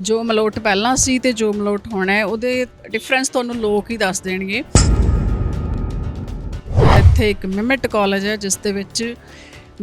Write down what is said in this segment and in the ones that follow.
ਜੋ ਮਲੋਟ ਪਹਿਲਾਂ ਸੀ ਤੇ ਜੋ ਮਲੋਟ ਹੋਣਾ ਹੈ, ਉਹਦੇ ਡਿਫਰੈਂਸ ਤੁਹਾਨੂੰ ਲੋਕ ਹੀ ਦੱਸ ਦੇਣਗੇ। ਇੱਥੇ ਇੱਕ ਮਿਮਟ ਕਾਲਜ ਹੈ, ਜਿਸ ਦੇ ਵਿੱਚ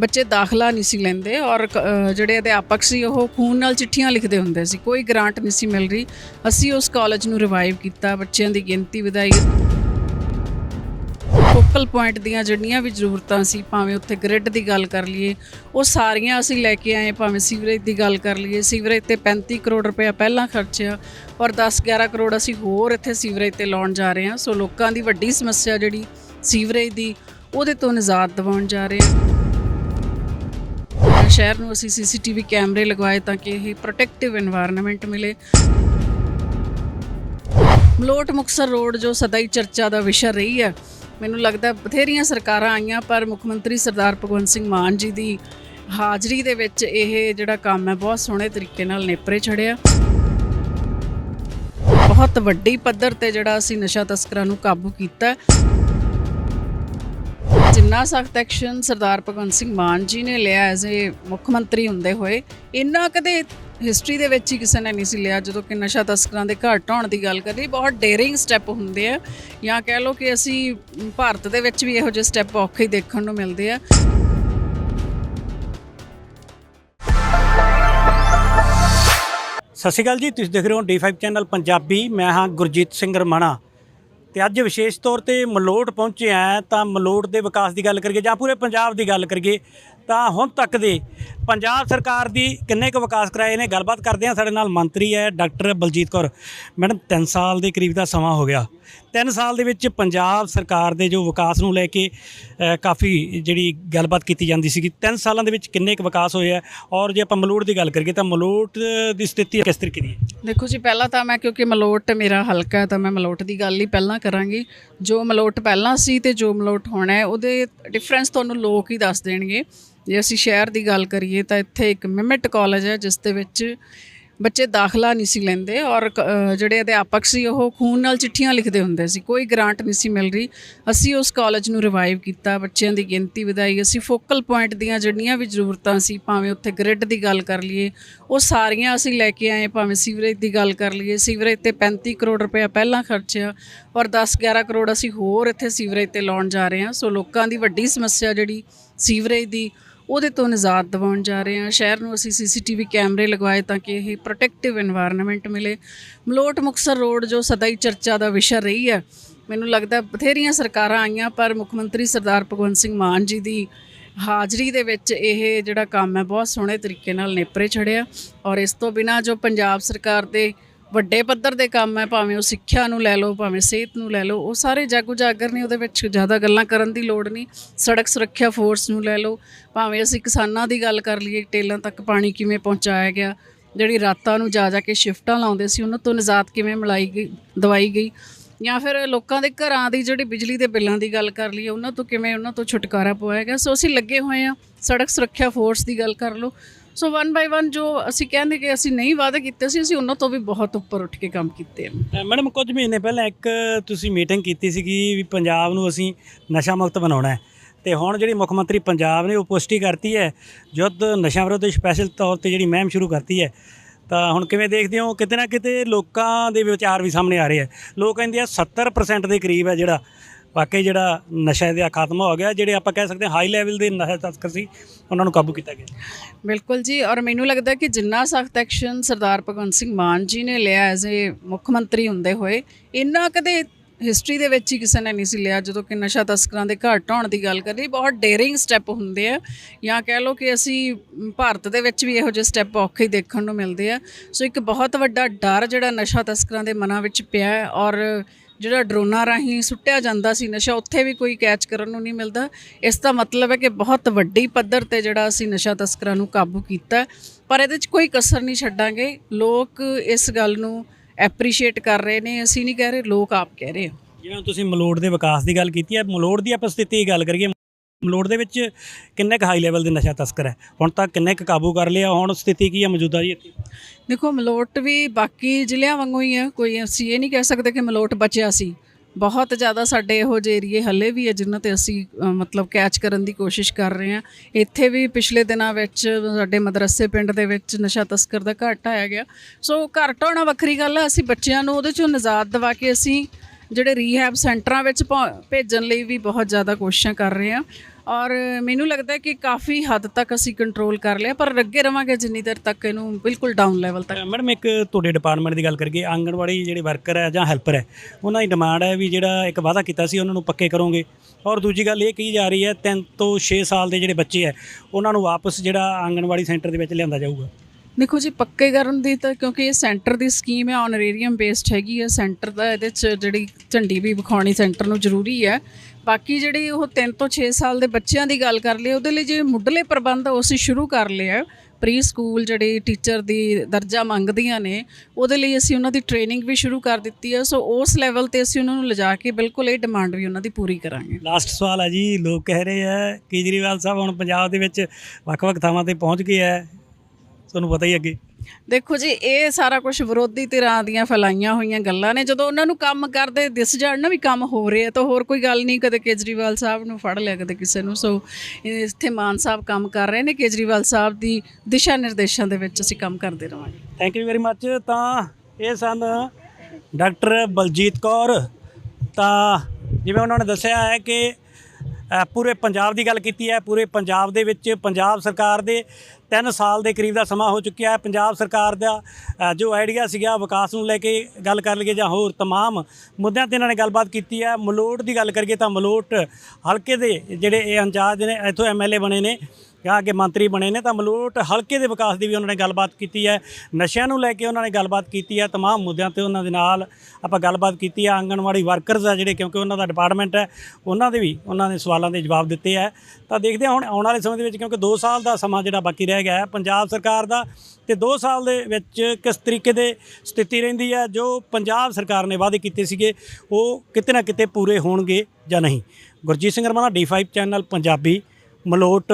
ਬੱਚੇ ਦਾਖਲਾ ਨਹੀਂ ਸੀ ਲੈਂਦੇ ਔਰ ਜਿਹੜੇ ਅਧਿਆਪਕ ਸੀ, ਉਹ ਖੂਨ ਨਾਲ ਚਿੱਠੀਆਂ ਲਿਖਦੇ ਹੁੰਦੇ ਸੀ। ਕੋਈ ਗ੍ਰਾਂਟ ਨਹੀਂ ਸੀ ਮਿਲ ਰਹੀ। ਅਸੀਂ ਉਸ ਕਾਲਜ ਨੂੰ ਰਿਵਾਈਵ ਕੀਤਾ, ਬੱਚਿਆਂ ਦੀ ਗਿਣਤੀ ਵਧਾਈ। ਲੋਕਲ ਪੁਆਇੰਟ ਦੀਆਂ ਜਿੰਨੀਆਂ ਵੀ ਜ਼ਰੂਰਤਾਂ ਸੀ, ਭਾਵੇਂ ਉੱਥੇ ਗ੍ਰਿਡ ਦੀ ਗੱਲ ਕਰ ਲਈਏ, ਉਹ ਸਾਰੀਆਂ ਅਸੀਂ ਲੈ ਕੇ ਆਏ, ਭਾਵੇਂ ਸੀਵਰੇਜ ਦੀ ਗੱਲ ਕਰ ਲਈਏ। ਸੀਵਰੇਜ ਤੇ 35 ਕਰੋੜ ਰੁਪਏ ਪਹਿਲਾਂ ਖਰਚਿਆ ਔਰ 10-11 ਕਰੋੜ ਅਸੀਂ ਹੋਰ ਇੱਥੇ ਸੀਵਰੇਜ ਤੇ ਲਾਉਣ ਜਾ ਰਹੇ ਹਾਂ। ਸੋ ਲੋਕਾਂ ਦੀ ਵੱਡੀ ਸਮੱਸਿਆ ਜਿਹੜੀ ਸੀਵਰੇਜ ਦੀ, ਉਹਦੇ ਤੋਂ ਨਿਜ਼ਾਤ ਦਿਵਾਉਣ ਜਾ ਰਹੇ ਹਾਂ। ਸ਼ਹਿਰ ਨੂੰ ਅਸੀਂ ਸੀਸੀਟੀਵੀ ਕੈਮਰੇ ਲਗਵਾਏ ਤਾਂ ਕਿ ਇਹ ਪ੍ਰੋਟੈਕਟਿਵ এনवायरमेंट ਮਿਲੇ। ਮਲੋਟ ਮੁਕਸਰ ਰੋਡ ਜੋ ਸਦਾ ਹੀ ਚਰਚਾ ਦਾ ਵਿਸ਼ਾ ਰਹੀ ਹੈ ਮੈਨੂੰ ਲੱਗਦਾ ਬਥੇਰੀਆਂ ਸਰਕਾਰਾਂ ਆਈਆਂ, ਪਰ ਮੁੱਖ ਮੰਤਰੀ ਸਰਦਾਰ ਭਗਵੰਤ ਸਿੰਘ ਮਾਨ ਜੀ ਦੀ ਹਾਜ਼ਰੀ ਦੇ ਵਿੱਚ ਇਹ ਜਿਹੜਾ ਕੰਮ ਹੈ, ਬਹੁਤ ਸੋਹਣੇ ਤਰੀਕੇ ਨਾਲ ਨੇਪਰੇ ਚੜਿਆ ਬਹੁਤ ਵੱਡੀ ਪੱਧਰ ਤੇ ਜਿਹੜਾ ਅਸੀਂ ਨਸ਼ਾ ਤਸਕਰਾਂ ਨੂੰ ਕਾਬੂ ਕੀਤਾ। ਜਿੰਨਾ ਸਖਤ ਐਕਸ਼ਨ ਸਰਦਾਰ ਭਗਵੰਤ ਸਿੰਘ ਮਾਨ ਜੀ ਨੇ ਲਿਆ ਐਜ਼ ਏ ਮੁੱਖ ਮੰਤਰੀ ਹੁੰਦੇ ਹੋਏ, ਇੰਨਾ ਕਦੇ ਹਿਸਟਰੀ ਦੇ ਵਿੱਚ ਹੀ ਕਿਸੇ ਨੇ ਨਹੀਂ ਸੀ ਲਿਆ। ਜਦੋਂ ਕਿ ਨਸ਼ਾ ਤਸਕਰਾਂ ਦੇ ਘਟ ਹੋਣ ਦੀ ਗੱਲ ਕਰੀ ਬਹੁਤ ਡੇਰਿੰਗ ਸਟੈਪ ਹੁੰਦੇ ਆ। ਜਾਂ ਕਹਿ ਲਓ ਕਿ ਅਸੀਂ ਭਾਰਤ ਦੇ ਵਿੱਚ ਵੀ ਇਹੋ ਜਿਹੇ ਸਟੈਪ ਔਖੇ ਹੀ ਦੇਖਣ ਨੂੰ ਮਿਲਦੇ ਆ। ਸਤਿ ਸ਼੍ਰੀ ਅਕਾਲ ਜੀ, ਤੁਸੀਂ ਦੇਖ ਰਹੇ ਹੋ D5 ਚੈਨਲ ਪੰਜਾਬੀ। ਮੈਂ ਹਾਂ ਗੁਰਜੀਤ ਸਿੰਘ ਰਮਾਣਾ। ਤੇ ਅੱਜ ਵਿਸ਼ੇਸ਼ ਤੌਰ ਤੇ ਮਲੋਟ ਪਹੁੰਚੇ ਆ ਤਾਂ ਮਲੋਟ ਦੇ ਵਿਕਾਸ ਦੀ ਗੱਲ ਕਰੀਏ ਜਾਂ ਪੂਰੇ ਪੰਜਾਬ ਦੀ ਗੱਲ ਕਰੀਏ ਤਾਂ ਹੁਣ ਤੱਕ ਦੇ ਪੰਜਾਬ ਸਰਕਾਰ ਦੀ ਕਿੰਨੇ ਕੁ ਵਿਕਾਸ ਕਰਾਏ ਨੇ ਗੱਲਬਾਤ ਕਰਦੇ ਆ ਸਾਡੇ ਨਾਲ ਮੰਤਰੀ ਹੈ ਡਾਕਟਰ ਬਲਜੀਤ ਕੌਰ। ਮੈਡਮ 3 ਸਾਲ ਦੇ ਕਰੀਬ ਦਾ ਸਮਾਂ ਹੋ ਗਿਆ। 3 ਸਾਲ ਦੇ ਵਿੱਚ ਪੰਜਾਬ ਸਰਕਾਰ ਦੇ ਜੋ ਵਿਕਾਸ ਨੂੰ ਲੈ ਕੇ ਕਾਫੀ ਜਿਹੜੀ ਗੱਲਬਾਤ ਕੀਤੀ ਜਾਂਦੀ ਸੀਗੀ। 3 ਸਾਲਾਂ ਦੇ ਵਿੱਚ ਕਿੰਨੇ ਕੁ ਵਿਕਾਸ ਹੋਏ ਆ? ਔਰ ਜੇ ਆਪਾਂ ਮਲੋਟ ਦੀ ਗੱਲ ਕਰੀਏ ਤਾਂ ਮਲੋਟ ਦੀ ਸਥਿਤੀ ਕਿਸ ਤਰੀਕੇ ਦੀ ਹੈ? ਦੇਖੋ ਜੀ, ਪਹਿਲਾਂ ਤਾਂ ਮੈਂ, ਕਿਉਂਕਿ ਮਲੋਟ ਮੇਰਾ ਹਲਕਾ ਹੈ, ਤਾਂ ਮੈਂ ਮਲੋਟ ਦੀ ਗੱਲ ਹੀ ਪਹਿਲਾਂ ਕਰਾਂਗੀ। ਜੋ ਮਲੋਟ ਪਹਿਲਾਂ ਸੀ ਤੇ ਜੋ ਮਲੋਟ ਹੋਣਾ ਹੈ, ਉਹਦੇ ਡਿਫਰੈਂਸ ਤੁਹਾਨੂੰ ਲੋਕ ਹੀ ਦੱਸ ਦੇਣਗੇ। ਜੇ ਅਸੀਂ ਸ਼ਹਿਰ ਦੀ ਗੱਲ ਕਰੀਏ ਤਾਂ ਇੱਥੇ ਇੱਕ ਮਿਮਟ ਕਾਲਜ ਹੈ, ਜਿਸ ਦੇ ਵਿੱਚ ਬੱਚੇ ਦਾਖਲਾ ਨਹੀਂ ਸੀ ਲੈਂਦੇ ਔਰ ਕ- ਜਿਹੜੇ ਅਧਿਆਪਕ ਸੀ ਉਹ ਖੂਨ ਨਾਲ ਚਿੱਠੀਆਂ ਲਿਖਦੇ ਹੁੰਦੇ ਸੀ। ਕੋਈ ਗ੍ਰਾਂਟ ਨਹੀਂ ਸੀ ਮਿਲ ਰਹੀ। ਅਸੀਂ ਉਸ ਕਾਲਜ ਨੂੰ ਰਿਵਾਈਵ ਕੀਤਾ, ਬੱਚਿਆਂ ਦੀ ਗਿਣਤੀ ਵਧਾਈ। ਅਸੀਂ ਫੋਕਲ ਪੁਆਇੰਟ ਦੀਆਂ ਜਿਹੜੀਆਂ ਵੀ ਜ਼ਰੂਰਤਾਂ ਸੀ, ਭਾਵੇਂ ਉੱਥੇ ਗ੍ਰਿਡ ਦੀ ਗੱਲ ਕਰ ਲਈਏ, ਉਹ ਸਾਰੀਆਂ ਅਸੀਂ ਲੈ ਕੇ ਆਏ, ਭਾਵੇਂ ਸੀਵਰੇਜ ਦੀ ਗੱਲ ਕਰ ਲਈਏ। ਸੀਵਰੇਜ ਤੇ 35 ਕਰੋੜ ਰੁਪਏ ਪਹਿਲਾਂ ਖਰਚਿਆ ਔਰ 10-11 ਕਰੋੜ ਅਸੀਂ ਹੋਰ ਇੱਥੇ ਸੀਵਰੇਜ ਤੇ ਲਾਉਣ ਜਾ ਰਹੇ ਹਾਂ। ਸੋ ਲੋਕਾਂ ਦੀ ਵੱਡੀ ਸਮੱਸਿਆ ਜਿਹੜੀ ਸੀਵਰੇਜ ਦੀ ਉਹਦੇ ਤੋਂ ਨਿਜ਼ਾਤ ਦਿਵਾਉਣ ਜਾ ਰਹੇ ਹਾਂ। ਸ਼ਹਿਰ ਨੂੰ ਅਸੀਂ ਸੀਸੀਟੀਵੀ ਕੈਮਰੇ ਲਗਵਾਏ ਤਾਂ ਕਿ ਇਹ ਪ੍ਰੋਟੈਕਟਿਵ এনवायरमेंट ਮਿਲੇ। ਮਲੋਟ ਮੁਕਸਰ ਰੋਡ, ਜੋ ਸਦਾ ਹੀ ਚਰਚਾ ਦਾ ਵਿਸ਼ਾ ਰਹੀ ਹੈ, ਮੈਨੂੰ ਲੱਗਦਾ ਬਥੇਰੀਆਂ ਸਰਕਾਰਾਂ ਆਈਆਂ, ਪਰ ਮੁੱਖ ਮੰਤਰੀ ਸਰਦਾਰ ਭਗਵੰਤ ਸਿੰਘ ਮਾਨ ਜੀ ਦੀ ਹਾਜ਼ਰੀ ਦੇ ਵਿੱਚ ਇਹ ਜਿਹੜਾ ਕੰਮ ਹੈ, ਬਹੁਤ ਸੋਹਣੇ ਤਰੀਕੇ ਨਾਲ ਨੇਪਰੇ ਛੜਿਆ ਔਰ ਇਸ ਤੋਂ ਬਿਨਾ ਜੋ ਪੰਜਾਬ ਸਰਕਾਰ ਦੇ ਵੱਡੇ ਪੱਧਰ ਦੇ ਕੰਮ ਹੈ, ਭਾਵੇਂ ਉਹ ਸਿੱਖਿਆ ਨੂੰ ਲੈ ਲਓ, ਭਾਵੇਂ ਸਿਹਤ ਨੂੰ ਲੈ ਲਓ, ਉਹ ਸਾਰੇ ਜਾਗੂ ਜਾਗਰ ਨੇ ਉਹਦੇ ਵਿੱਚ ਜ਼ਿਆਦਾ ਗੱਲਾਂ ਕਰਨ ਦੀ ਲੋੜ ਨਹੀਂ। ਸੜਕ ਸੁਰੱਖਿਆ ਫੋਰਸ ਨੂੰ ਲੈ ਲਓ, ਭਾਵੇਂ ਅਸੀਂ ਕਿਸਾਨਾਂ ਦੀ ਗੱਲ ਕਰ ਲਈਏ, ਟੇਲਾਂ ਤੱਕ ਪਾਣੀ ਕਿਵੇਂ ਪਹੁੰਚਾਇਆ ਗਿਆ, ਜਿਹੜੀ ਰਾਤਾਂ ਨੂੰ ਜਾ ਜਾ ਕੇ ਸ਼ਿਫਟਾਂ ਲਾਉਂਦੇ ਸੀ, ਉਹਨਾਂ ਤੋਂ ਨਿਜਾਤ ਕਿਵੇਂ ਮਿਲਾਈ ਗਈ, ਦਵਾਈ ਗਈ, ਜਾਂ ਫਿਰ ਲੋਕਾਂ ਦੇ ਘਰਾਂ ਦੀ ਜਿਹੜੀ ਬਿਜਲੀ ਦੇ ਬਿੱਲਾਂ ਦੀ ਗੱਲ ਕਰ ਲਈਏ, ਉਹਨਾਂ ਤੋਂ ਕਿਵੇਂ ਉਹਨਾਂ ਤੋਂ ਛੁਟਕਾਰਾ ਪਵਾਇਆ ਗਿਆ। ਸੋ ਅਸੀਂ ਲੱਗੇ ਹੋਏ ਆ ਸੜਕ ਸੁਰੱਖਿਆ ਫੋਰਸ ਦੀ ਗੱਲ ਕਰ ਲਓ ਸੋ ਵਨ ਬਾਈ ਵਨ ਜੋ ਅਸੀਂ ਕਹਿੰਦੇ ਕਿ ਅਸੀਂ ਨਹੀਂ ਵਾਅਦੇ ਕੀਤੇ ਸੀ, ਅਸੀਂ ਉਹਨਾਂ ਤੋਂ ਵੀ ਬਹੁਤ ਉੱਪਰ ਉੱਠ ਕੇ ਕੰਮ ਕੀਤੇ ਆ। ਮੈਡਮ, ਕੁਝ ਮਹੀਨੇ ਪਹਿਲਾਂ ਇੱਕ ਤੁਸੀਂ ਮੀਟਿੰਗ ਕੀਤੀ ਸੀਗੀ ਵੀ ਪੰਜਾਬ ਨੂੰ ਅਸੀਂ ਨਸ਼ਾ ਮੁਕਤ ਬਣਾਉਣਾ ਹੈ। ਤੇ ਹੁਣ ਜਿਹੜੀ ਮੁੱਖ ਮੰਤਰੀ ਪੰਜਾਬ ਨੇ ਉਹ ਪੁਸ਼ਟੀ ਕਰਤੀ ਹੈ ਯੁੱਧ ਨਸ਼ਾ ਵਿਰੁੱਧ ਸਪੈਸ਼ਲ ਤੌਰ ਤੇ ਜਿਹੜੀ ਮਹਿਮ ਸ਼ੁਰੂ ਕਰਤੀ ਹੈ, ਤਾਂ ਹੁਣ ਕਿਵੇਂ ਦੇਖਦੇ ਹੋ? ਕਿਤੇ ਨਾ ਕਿਤੇ ਲੋਕਾਂ ਦੇ ਵਿਚਾਰ ਵੀ ਸਾਹਮਣੇ ਆ ਰਹੇ ਆ ਲੋਕ ਕਹਿੰਦੇ ਆ 70% ਦੇ ਕਰੀਬ ਹੈ ਜਿਹੜਾ ਵਾਕਈ ਜਿਹੜਾ ਨਸ਼ਾ ਦਾ ਖਾਤਮਾ ਹੋ ਗਿਆ, ਜਿਹੜੇ ਆਪਾਂ ਕਹਿ ਸਕਦੇ ਹਾਂ ਹਾਈ ਲੈਵਲ ਦੇ ਨਸ਼ਾ ਤਸਕਰ ਸੀ, ਉਹਨਾਂ ਨੂੰ ਕਾਬੂ ਕੀਤਾ ਗਿਆ। ਬਿਲਕੁਲ ਜੀ, ਔਰ ਮੈਨੂੰ ਲੱਗਦਾ ਕਿ ਜਿੰਨਾ ਸਖਤ ਐਕਸ਼ਨ ਸਰਦਾਰ ਭਗਵੰਤ ਸਿੰਘ ਮਾਨ ਜੀ ਨੇ ਲਿਆ ਐਜ਼ ਏ ਮੁੱਖ ਮੰਤਰੀ ਹੁੰਦੇ ਹੋਏ, ਇੰਨਾ ਕਦੇ ਹਿਸਟਰੀ ਦੇ ਵਿੱਚ ਹੀ ਕਿਸੇ ਨੇ ਨਹੀਂ ਸੀ ਲਿਆ। ਜਦੋਂ ਕਿ ਨਸ਼ਾ ਤਸਕਰਾਂ ਦੇ ਘਟ ਹੋਣ ਦੀ ਗੱਲ ਕਰੀ ਬਹੁਤ ਡੇਰਿੰਗ ਸਟੈਪ ਹੁੰਦੇ ਆ। ਜਾਂ ਕਹਿ ਲਓ ਕਿ ਅਸੀਂ ਭਾਰਤ ਦੇ ਵਿੱਚ ਵੀ ਇਹੋ ਜਿਹੇ ਸਟੈਪ ਔਖੇ ਹੀ ਦੇਖਣ ਨੂੰ ਮਿਲਦੇ ਆ। ਸੋ ਇੱਕ ਬਹੁਤ ਵੱਡਾ ਡਰ ਜਿਹੜਾ ਨਸ਼ਾ ਤਸਕਰਾਂ ਦੇ ਮਨਾਂ ਵਿੱਚ ਪਿਆ ਹੈ, ਔਰ ਜਿਹੜਾ ਡਰੋਨਾਂ ਰਾਹੀਂ ਸੁੱਟਿਆ ਜਾਂਦਾ ਸੀ ਨਸ਼ਾ, ਉੱਥੇ ਵੀ ਕੋਈ ਕੈਚ ਕਰਨ ਨੂੰ ਨਹੀਂ ਮਿਲਦਾ। ਇਸ ਦਾ ਮਤਲਬ ਹੈ ਕਿ ਬਹੁਤ ਵੱਡੀ ਪੱਧਰ ਤੇ ਜਿਹੜਾ ਅਸੀਂ ਨਸ਼ਾ ਤਸਕਰਾਂ ਨੂੰ ਕਾਬੂ ਕੀਤਾ। ਪਰ ਇਹਦੇ 'ਚ ਕੋਈ ਕਸਰ ਨਹੀਂ ਛੱਡਾਂਗੇ। ਲੋਕ ਇਸ ਗੱਲ ਨੂੰ ਐਪਰੀਸ਼ੀਏਟ ਕਰ ਰਹੇ ਨੇ। ਅਸੀਂ ਨਹੀਂ ਕਹਿ ਰਹੇ, ਲੋਕ ਆਪ ਕਹਿ ਰਹੇ ਜਿਵੇਂ ਤੁਸੀਂ ਮਲੋੜ ਦੇ ਵਿਕਾਸ ਦੀ ਗੱਲ ਕੀਤੀ ਹੈ ਮਲੋੜ ਦੀ ਆਪਾਂ ਸਥਿਤੀ ਦੀ ਗੱਲ ਕਰੀਏ ਮਲੋੜ ਦੇ ਵਿੱਚ ਕਿੰਨੇ ਕੁ ਹਾਈ ਲੈਵਲ ਦੇ ਨਸ਼ਾ ਤਸਕਰ ਹੈ? ਹੁਣ ਤਾਂ ਕਿੰਨੇ ਕੁ ਕਾਬੂ ਕਰ ਲਿਆ, ਹੁਣ ਸਥਿਤੀ ਕੀ ਹੈ ਮੌਜੂਦਾ ਜੀ ਇੱਥੇ? ਦੇਖੋ, ਮਲੋਟ ਵੀ ਬਾਕੀ ਜ਼ਿਲ੍ਹਿਆਂ ਵਾਂਗੂ ਹੀ ਹੈ। ਕੋਈ ਅਸੀਂ ਇਹ ਨਹੀਂ ਕਹਿ ਸਕਦੇ ਕਿ ਮਲੋਟ ਬਚਿਆ ਸੀ। ਬਹੁਤ ਜ਼ਿਆਦਾ ਸਾਡੇ ਇਹੋ ਜਿਹੇ ਏਰੀਏ ਹੱਲੇ ਵੀ ਹੈ ਜਿਨ੍ਹਾਂ ਤੇ ਅਸੀਂ ਮਤਲਬ ਕੈਚ ਕਰਨ ਦੀ ਕੋਸ਼ਿਸ਼ ਕਰ ਰਹੇ ਹਾਂ। ਇੱਥੇ ਵੀ ਪਿਛਲੇ ਦਿਨਾਂ ਵਿੱਚ ਸਾਡੇ ਮਦਰਸੇ ਪਿੰਡ ਦੇ ਵਿੱਚ ਨਸ਼ਾ ਤਸਕਰ ਦਾ ਘਾਟ ਆਇਆ ਗਿਆ। ਸੋ ਘਾਟ ਹੋਣਾ ਵੱਖਰੀ ਗੱਲ ਹੈ। ਅਸੀਂ ਬੱਚਿਆਂ ਨੂੰ ਉਹਦੇ ਚੋਂ ਨਿਜਾਤ ਦਿਵਾ ਕੇ ਅਸੀਂ ਜਿਹੜੇ ਰੀਹੈਬ ਸੈਂਟਰਾਂ ਵਿੱਚ ਭੇਜਣ ਲਈ ਵੀ ਬਹੁਤ ਜ਼ਿਆਦਾ ਕੋਸ਼ਿਸ਼ਾਂ ਕਰ ਰਹੇ ਹਾਂ। ਔਰ ਮੈਨੂੰ ਲੱਗਦਾ ਕਿ ਕਾਫੀ ਹੱਦ ਤੱਕ ਅਸੀਂ ਕੰਟਰੋਲ ਕਰ ਲਿਆ, ਪਰ ਅੱਗੇ ਰਵਾਂਗੇ ਜਿੰਨੀ ਦੇਰ ਤੱਕ ਇਹਨੂੰ ਬਿਲਕੁਲ ਡਾਊਨ ਲੈਵਲ ਤੱਕ। ਮੈਡਮ ਇੱਕ ਤੁਹਾਡੇ ਡਿਪਾਰਟਮੈਂਟ ਦੀ ਗੱਲ ਕਰੀਏ, ਆਂਗਣਵਾੜੀ ਜਿਹੜੇ ਵਰਕਰ ਹੈ ਜਾਂ ਹੈਲਪਰ ਹੈ, ਉਹਨਾਂ ਦੀ ਡਿਮਾਂਡ ਹੈ ਵੀ ਜਿਹੜਾ ਇੱਕ ਵਾਅਦਾ ਕੀਤਾ ਸੀ, ਉਹਨਾਂ ਨੂੰ ਪੱਕੇ ਕਰੋਗੇ। ਔਰ ਦੂਜੀ ਗੱਲ ਇਹ ਕਹੀ ਜਾ ਰਹੀ ਹੈ 3 ਤੋਂ 6 ਸਾਲ ਦੇ ਜਿਹੜੇ ਬੱਚੇ ਹੈ, ਉਹਨਾਂ ਨੂੰ ਵਾਪਸ ਜਿਹੜਾ ਆਂਗਣਵਾੜੀ ਸੈਂਟਰ ਦੇ ਵਿੱਚ ਲਿਆਂਦਾ ਜਾਊਗਾ। ਦੇਖੋ ਜੀ, ਪੱਕੇ ਕਰਨ ਦੀ ਤਾਂ ਕਿਉਂਕਿ ਇਹ ਸੈਂਟਰ ਦੀ ਸਕੀਮ ਹੈ ਆਨਰੇਰੀਅਮ ਬੇਸਡ ਹੈਗੀ ਹੈ, ਸੈਂਟਰ ਦਾ ਇਹਦੇ ਚ ਜਿਹੜੀ ਝੰਡੀ ਵੀ ਵਿਖਾਉਣੀ ਸੈਂਟਰ ਨੂੰ ਜ਼ਰੂਰੀ ਹੈ। ਬਾਕੀ ਜਿਹੜੀ ਉਹ 3 ਤੋਂ 6 ਸਾਲ ਦੇ ਬੱਚਿਆਂ ਦੀ ਗੱਲ ਕਰ ਲਈ ਉਹਦੇ ਲਈ ਜੇ ਮੁੱਢਲੇ ਪ੍ਰਬੰਧ ਉਹ ਅਸੀਂ ਸ਼ੁਰੂ ਕਰ ਲਿਆ ਪ੍ਰੀ ਸਕੂਲ ਜਿਹੜੇ ਟੀਚਰ ਦੀ ਦਰਜਾ ਮੰਗਦੀਆਂ ਨੇ, ਉਹਦੇ ਲਈ ਅਸੀਂ ਉਹਨਾਂ ਦੀ ਟ੍ਰੇਨਿੰਗ ਵੀ ਸ਼ੁਰੂ ਕਰ ਦਿੱਤੀ ਹੈ ਸੋ ਉਸ ਲੈਵਲ ਤੇ ਅਸੀਂ ਉਹਨਾਂ ਨੂੰ ਲਿਜਾ ਕੇ ਬਿਲਕੁਲ ਇਹ ਡਿਮਾਂਡ ਵੀ ਉਹਨਾਂ ਦੀ ਪੂਰੀ ਕਰਾਂਗੇ। ਲਾਸਟ ਸਵਾਲ ਹੈ ਜੀ, ਲੋਕ ਕਹਿ ਰਹੇ ਆ, ਕੇਜਰੀਵਾਲ ਸਾਹਿਬ ਹੁਣ ਪੰਜਾਬ ਦੇ ਵਿੱਚ ਵੱਖ-ਵੱਖ ਥਾਵਾਂ ਤੇ ਪਹੁੰਚ ਗਏ ਹੈ ਤੁਹਾਨੂੰ ਪਤਾ ਹੀ ਅੱਗੇ। ਦੇਖੋ ਜੀ ਇਹ ਸਾਰਾ ਕੁਝ ਵਿਰੋਧੀ ਧਿਰਾਂ ਦੀਆਂ ਫੈਲਾਈਆਂ ਹੋਈਆਂ ਗੱਲਾਂ ਨੇ। ਜਦੋਂ ਉਹਨਾਂ ਨੂੰ ਕੰਮ ਕਰਦੇ ਦਿਸ ਜਾਣ ਨਾ ਵੀ ਕੰਮ ਹੋ ਰਿਹਾ ਤਾਂ ਹੋਰ ਕੋਈ ਗੱਲ ਨਹੀਂ ਕਦੇ ਕੇਜਰੀਵਾਲ ਸਾਹਿਬ ਨੂੰ ਫੜ ਲਿਆ ਕਦੇ ਕਿਸੇ ਨੂੰ। ਸੋ ਇੱਥੇ ਮਾਨ ਸਾਹਿਬ ਕੰਮ ਕਰ ਰਹੇ ਨੇ। ਕੇਜਰੀਵਾਲ ਸਾਹਿਬ ਦੀ ਦਿਸ਼ਾ ਨਿਰਦੇਸ਼ਾਂ ਦੇ ਵਿੱਚ ਅਸੀਂ ਕੰਮ ਕਰਦੇ ਰਵਾਂਗੇ। ਥੈਂਕ ਯੂ ਵੈਰੀ ਮੱਚ ਤਾਂ ਇਹ ਸਨ ਡਾਕਟਰ ਬਲਜੀਤ ਕੌਰ। ਤਾਂ ਜਿਵੇਂ ਉਹਨਾਂ ਨੇ ਦੱਸਿਆ ਹੈ ਕਿ ਪੂਰੇ ਪੰਜਾਬ ਦੀ ਗੱਲ ਕੀਤੀ ਹੈ। ਪੂਰੇ ਪੰਜਾਬ ਦੇ ਵਿੱਚ ਪੰਜਾਬ ਸਰਕਾਰ ਦੇ 3 ਸਾਲ ਦੇ ਕਰੀਬ ਦਾ ਸਮਾਂ ਹੋ ਚੁੱਕਿਆ ਹੈ ਪੰਜਾਬ ਸਰਕਾਰ ਦਾ ਅ, ਜੋ ਆਈਡੀਆ ਸੀਗਾ ਵਿਕਾਸ ਨੂੰ ਲੈ ਕੇ ਗੱਲ ਕਰ ਲਈਏ ਜਾਂ ਹੋਰ तमाम ਮੁੱਦਿਆਂ ਤੇ ਇਹਨਾਂ ਨੇ ਗੱਲਬਾਤ ਕੀਤੀ ਹੈ ਮਲੋਟ ਦੀ ਗੱਲ ਕਰੀਏ ਤਾਂ ਮਲੋਟ ਹਲਕੇ ਦੇ ਜਿਹੜੇ ਇਹ ਇੰਚਾਰਜ ਨੇ ਇੱਥੋਂ ਐਮਐਲਏ ਬਣੇ ਨੇ ਜਾਂ ਅੱਗੇ ਮੰਤਰੀ ਬਣੇ ਨੇ ਤਾਂ ਮਲੋਟ ਹਲਕੇ ਦੇ ਵਿਕਾਸ ਦੀ ਵੀ ਉਹਨਾਂ ਨੇ ਗੱਲਬਾਤ ਕੀਤੀ ਹੈ ਨਸ਼ਿਆਂ ਨੂੰ ਲੈ ਕੇ ਉਹਨਾਂ ਨੇ ਗੱਲਬਾਤ ਕੀਤੀ ਹੈ तमाम ਮੁੱਦਿਆਂ ਤੇ ਉਹਨਾਂ ਦੇ ਨਾਲ ਆਪਾਂ ਗੱਲਬਾਤ ਕੀਤੀ ਹੈ ਆਂਗਣਵਾੜੀ ਵਰਕਰਸ ਆ ਜਿਹੜੇ ਕਿਉਂਕਿ ਉਹਨਾਂ ਦਾ ਡਿਪਾਰਟਮੈਂਟ ਹੈ ਉਹਨਾਂ ਦੇ ਵੀ ਉਹਨਾਂ ਨੇ ਸਵਾਲਾਂ ਦੇ ਜਵਾਬ ਦਿੱਤੇ ਹੈ ਤਾਂ ਦੇਖਦੇ ਹਾਂ ਹੁਣ ਆਉਣ ਵਾਲੇ ਸਮੇਂ ਦੇ ਵਿੱਚ ਕਿਉਂਕਿ 2 ਸਾਲ ਦਾ ਸਮਾਂ ਜਿਹੜਾ ਬਾਕੀ ਰਹਿ ਗਿਆ ਹੈ ਪੰਜਾਬ ਸਰਕਾਰ ਦਾ ਤੇ 2 ਸਾਲ ਦੇ ਵਿੱਚ ਕਿਸ ਤਰੀਕੇ ਦੇ ਸਥਿਤੀ ਰਹਿੰਦੀ ਹੈ ਜੋ ਪੰਜਾਬ ਸਰਕਾਰ ਨੇ ਵਾਅਦੇ ਕੀਤੇ ਸੀਗੇ ਉਹ ਕਿਤੇ ਨਾ ਕਿਤੇ ਪੂਰੇ ਹੋਣਗੇ ਜਾਂ ਨਹੀਂ ਗੁਰਜੀਤ ਸਿੰਘ ਰਮਾਣਾ D5 ਚੈਨਲ ਪੰਜਾਬੀ ਮਲੋਟ